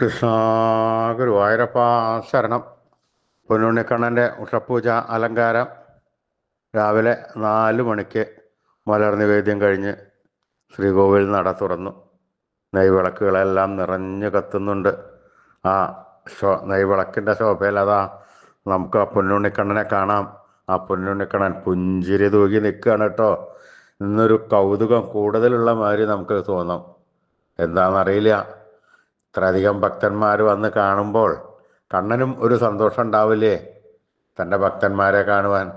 കൃഷ്ണ ഗുരുവായൂരപ്പ ശരണം. പൊന്നുണ്ണിക്കണ്ണന്റെ ഉഷപ്പൂജ അലങ്കാരം രാവിലെ നാല് മണിക്ക് മലർനിവേദ്യം കഴിഞ്ഞ് ശ്രീകോവിൽ നട തുറന്നു. നെയ്വിളക്കുകളെല്ലാം നിറഞ്ഞു കത്തുന്നുണ്ട്. ആ ശോ നെയ്വിളക്കിന്റെ ശോഭയിൽ അതാ നമുക്ക് ആ പൊന്നുണ്ണിക്കണ്ണനെ കാണാം. ആ പൊന്നുണ്ണിക്കണ്ണൻ പുഞ്ചിരി തൂകി നിൽക്കുകയാണ് കേട്ടോ. ഇന്നൊരു കൗതുകം കൂടുതലുള്ള മാതിരി നമുക്ക് തോന്നും. എന്താണെന്നറിയില്ല. ഇത്രയധികം ഭക്തന്മാർ വന്ന് കാണുമ്പോൾ കണ്ണനും ഒരു സന്തോഷം ഉണ്ടാവില്ലേ? തന്റെ ഭക്തന്മാരെ കാണുവാൻ.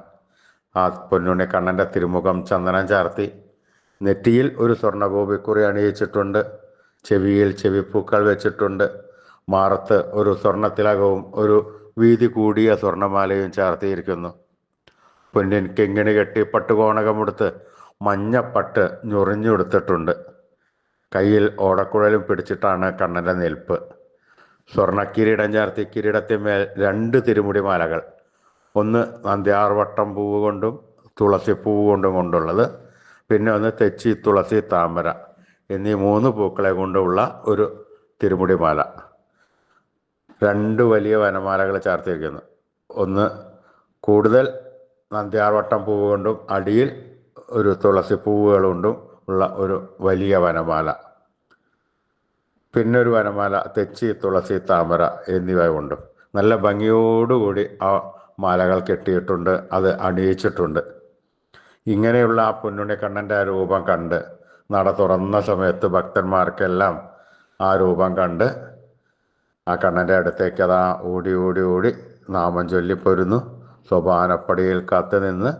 ആ പൊന്നുണ്ണി കണ്ണന്റെ തിരുമുഖം ചന്ദനം ചാർത്തി. നെറ്റിയിൽ ഒരു സ്വർണഗോപിക്കുറി അണിയിച്ചിട്ടുണ്ട്. ചെവിയിൽ ചെവിപ്പൂക്കൾ വെച്ചിട്ടുണ്ട്. മാറത്ത് ഒരു സ്വർണത്തിലകവും ഒരു വീതി കൂടിയ സ്വർണമാലയും ചാർത്തിയിരിക്കുന്നു. പൊന്നിൻ കിങ്ങിണി കെട്ടി പട്ടുകോണകമെടുത്ത് മഞ്ഞപ്പട്ട് ഞൊറിഞ്ഞെടുത്തിട്ടുണ്ട് കയ്യിൽ ഓടക്കുഴലും പിടിച്ചിട്ടാണ് കണ്ണന്റെ നിൽപ്പ്. സ്വർണക്കിരീടം ചേർത്തി കിരീടത്തിന്മേൽ രണ്ട് തിരുമുടി മാലകൾ ഒന്ന് നന്ദ്യാർവട്ടം പൂവ് കൊണ്ടും തുളസി പൂവ് കൊണ്ടും കൊണ്ടുള്ളത്. പിന്നെ ഒന്ന് തെച്ചി തുളസി താമര എന്നീ മൂന്ന് പൂക്കളെ കൊണ്ടുള്ള ഒരു തിരുമുടി മാല രണ്ട് വലിയ വനമാലകൾ ചേർത്തിരിക്കുന്നു. ഒന്ന് കൂടുതൽ നന്ദ്യാർവട്ടം പൂവ് കൊണ്ടും അടിയിൽ ഒരു തുളസി പൂവുകൾ കൊണ്ടും ഉള്ള ഒരു വലിയ വനമാല. പിന്നൊരു വനമാല തെച്ചി തുളസി താമര എന്നിവ ഉണ്ട്. നല്ല ഭംഗിയോടുകൂടി ആ മാലകൾ കെട്ടിയിട്ടുണ്ട് അത് അണിയിച്ചിട്ടുണ്ട്. ഇങ്ങനെയുള്ള ആ പൊന്നുണിക്കണ്ണന്റെ ആ രൂപം കണ്ട് നട തുറന്ന സമയത്ത് ഭക്തന്മാർക്കെല്ലാം ആ രൂപം കണ്ട് ആ കണ്ണന്റെ അടുത്തേക്ക് അതാ ഓടി ഓടി ഓടി നാമം ചൊല്ലിപ്പൊരുന്നു സോപാനപ്പടിയിൽ കാത്തു നിന്ന്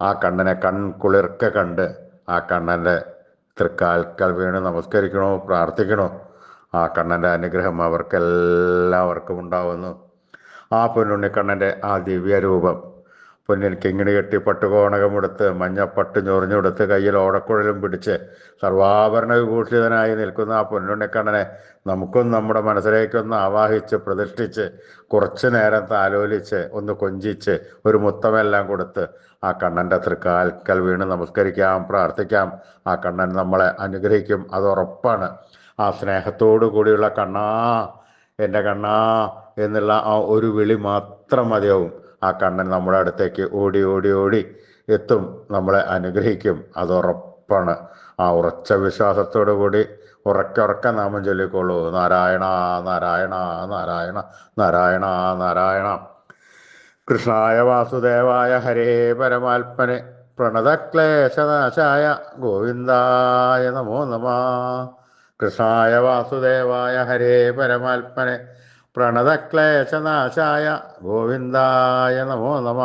ആ കണ്ണനെ കൺകുളിർക്ക കണ്ട് ആ കണ്ണന്റെ തൃക്കാൽക്കൽ വീണ് നമസ്കരിക്കണോ പ്രാർത്ഥിക്കണോ? ആ കണ്ണന്റെ അനുഗ്രഹം അവർക്കെല്ലാവർക്കും ഉണ്ടാവുന്നു. ആ പൊന്നുണ്ണിക്കണ്ണന്റെ ആ ദിവ്യരൂപം പൊന്നിൻ കിങ്ങിണി കെട്ടി പട്ടുകോണകമെടുത്ത് മഞ്ഞപ്പട്ട് ഞൊറിഞ്ഞെടുത്ത് കയ്യിൽ ഓടക്കുഴലും പിടിച്ച് സർവാഭരണ വിഭൂഷിതനായി നിൽക്കുന്ന ആ പൊന്നുണ്ണിക്കണ്ണനെ നമുക്കും നമ്മുടെ മനസ്സിലേക്കൊന്ന് ആവാഹിച്ച് പ്രതിഷ്ഠിച്ച് കുറച്ചു നേരം താലോലിച്ച് ഒന്ന് കൊഞ്ചിച്ച് ഒരു മുത്തമെല്ലാം കൊടുത്ത് ആ കണ്ണന്റെ തൃക്കാൽക്കൽ വീണ് നമസ്കരിക്കാം പ്രാർത്ഥിക്കാം. ആ കണ്ണൻ നമ്മളെ അനുഗ്രഹിക്കും. അത് ഉറപ്പാണ്. ആ സ്നേഹത്തോടു കൂടിയുള്ള കണ്ണാ എന്റെ കണ്ണാ എന്നുള്ള ആ ഒരു വിളി മാത്രം മതിയാവും. ആ കണ്ണൻ നമ്മുടെ അടുത്തേക്ക് ഓടി ഓടി ഓടി എത്തും. നമ്മളെ അനുഗ്രഹിക്കും. അത് ഉറപ്പാണ്. ആ ഉറച്ച വിശ്വാസത്തോടു കൂടി ഉറക്കെ ഉറക്കെ നാമം ചൊല്ലിക്കോളൂ നാരായണ നാരായണ നാരായണ നാരായണ നാരായണ. കൃഷ്ണായ വാസുദേവായ ഹരേ പരമാത്മനെ. പ്രണതക്ലേശനാശായ ഗോവിന്ദായ നമോ നമ. കൃഷ്ണായ വാസുദേവായ ഹരേ പരമാത്മനെ. പ്രണതക്ലേശനാശായ ഗോവിന്ദായ നമോ നമ.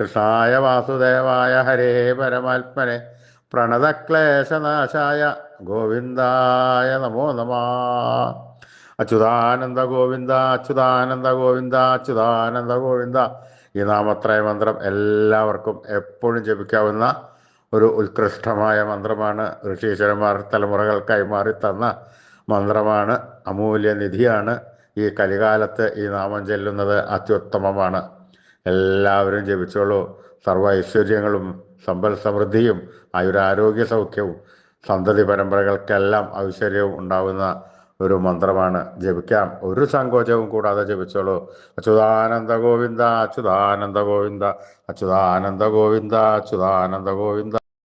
കൃഷ്ണായ വാസുദേവായ ഹരേ പരമാത്മനെ. പ്രണതക്ലേശനാശായ ഗോവിന്ദായ നമോ നമ. അച്യുതാനന്ദ ഗോവിന്ദ അച്യുതാനന്ദ ഗോവിന്ദ അച്യുതാനന്ദ ഗോവിന്ദ. ഈ നാമത്രയ മന്ത്രം എല്ലാവർക്കും എപ്പോഴും ജപിക്കാവുന്ന ഒരു ഉത്കൃഷ്ടമായ മന്ത്രമാണ്. ഋഷീശ്വരന്മാർ തലമുറകൾ കൈമാറി തന്ന മന്ത്രമാണ്. അമൂല്യ നിധിയാണ്. ഈ കലികാലത്ത് ഈ നാമം ചെല്ലുന്നത് അത്യുത്തമമാണ്. എല്ലാവരും ജപിച്ചോളൂ. സർവ ഐശ്വര്യങ്ങളും സമ്പൽ സമൃദ്ധിയും ആയുരാരോഗ്യ സൗഖ്യവും സന്തതി പരമ്പരകൾക്കെല്ലാം ഐശ്വര്യവും ഉണ്ടാകുന്ന ഒരു മന്ത്രമാണ്. ജപിക്കാം. ഒരു സങ്കോചവും കൂടാതെ ജപിച്ചോളൂ. അച്യുതാനന്ദ ഗോവിന്ദ അച്യുതാനന്ദ ഗോവിന്ദ അച്യുതാനന്ദ ഗോവിന്ദ അച്യുതാനന്ദ ഗോവിന്ദ.